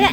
đấy.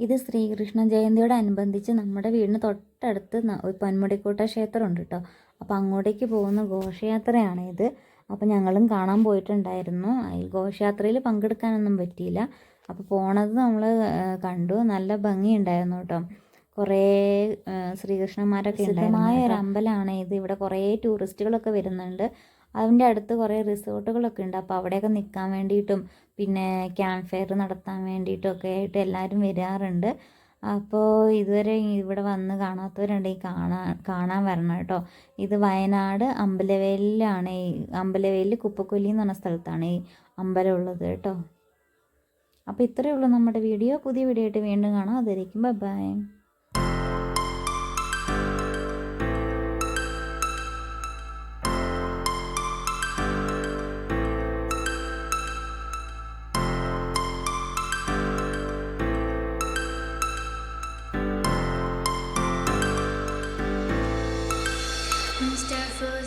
ഇത് ശ്രീകൃഷ്ണ ജയന്തിയോടനുബന്ധിച്ച് നമ്മുടെ വീടിന് തൊട്ടടുത്ത് പൊന്മുടിക്കൂട്ട ക്ഷേത്രമുണ്ട് കേട്ടോ അപ്പോൾ അങ്ങോട്ടേക്ക് പോകുന്ന ഘോഷയാത്രയാണ് ഇത്. അപ്പോൾ ഞങ്ങളും കാണാൻ പോയിട്ടുണ്ടായിരുന്നു. ഈ ഘോഷയാത്രയിൽ പങ്കെടുക്കാനൊന്നും പറ്റിയില്ല. അപ്പോൾ പോണത് നമ്മൾ കണ്ടു. നല്ല ഭംഗിയുണ്ടായിരുന്നു കേട്ടോ കുറേ ശ്രീകൃഷ്ണന്മാരൊക്കെ ഉണ്ടായ ഒരു അമ്പലമാണ് ഇത്. ഇവിടെ കുറേ ടൂറിസ്റ്റുകളൊക്കെ വരുന്നുണ്ട്. അതിന്റെ അടുത്ത് കുറേ റിസോർട്ടുകളൊക്കെ ഉണ്ട്. അപ്പോൾ അവിടെയൊക്കെ നിൽക്കാൻ വേണ്ടിയിട്ടും പിന്നെ ക്യാമ്പ് ഫെയർ നടത്താൻ വേണ്ടിയിട്ടും ഒക്കെ ആയിട്ട് എല്ലാവരും വരാറുണ്ട്. അപ്പോൾ ഇതുവരെ ഇവിടെ വന്ന് കാണാത്തവരുണ്ടെങ്കിൽ കാണാൻ കാണാൻ വരണം കേട്ടോ. ഇത് വയനാട് അമ്പലവേലിലാണ്. ഈ അമ്പലവേലിൽ കുപ്പക്കൊല്ലി എന്ന് പറഞ്ഞ സ്ഥലത്താണ് ഈ അമ്പലം ഉള്ളത് കേട്ടോ. അപ്പോൾ ഇത്രയേ ഉള്ളൂ നമ്മുടെ വീഡിയോ. പുതിയ വീഡിയോ ആയിട്ട് വീണ്ടും കാണാം. അതായിരിക്കും ബൈ. i chose